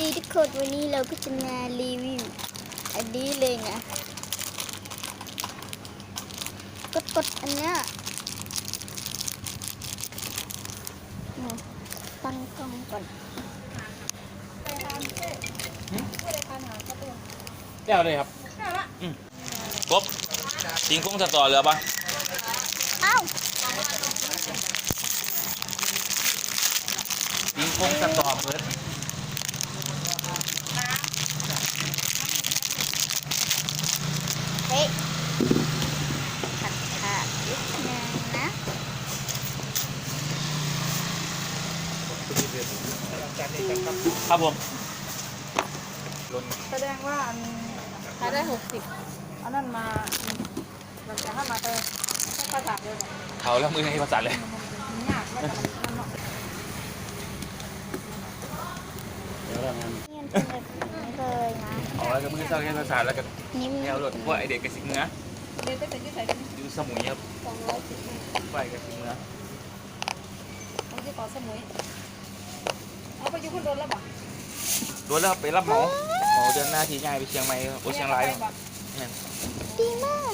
ดีทุกคนวันนี้เราก็จะมารีวิวอันนี้เลยนะกดกดอันเนี้ยอืมตั้งกล้องก่อนเจ้าเลยครับอืมกบทิ้งคงสตอเหลือปะเอ้าทิ้งคงสตอเบิร์ด เฮ้ยขัดขาดนิดนึงนะครับผมแสดงว่าอันขายได้หกสิบอันนั้นมาเราจะให้มาเตอภาษาเดียวกันเขาแล้วมือให้ภาษาเลยมันยากแล้วแต่มันเนาะเงียนเป็นแบบนี้เลยนะ เอา แล้วก็มือเศร้าให้ภาษาแล้วก็นิ่มแนวรถว่าไอเด็กกับสิงเนื้อเดี๋ยวไปแต่ที่ใส่เป็นอยู่สมุยครับสองร้อยสิบไปกับสิงเนื้อเขาจะขอสมุยเอาไปอยู่คนโดนแล้วบ่รถแล้วไปรับเหมาเหมาเดินหน้าที่ง่ายไปเชียงใหม่โอเชียงรายครับดีมาก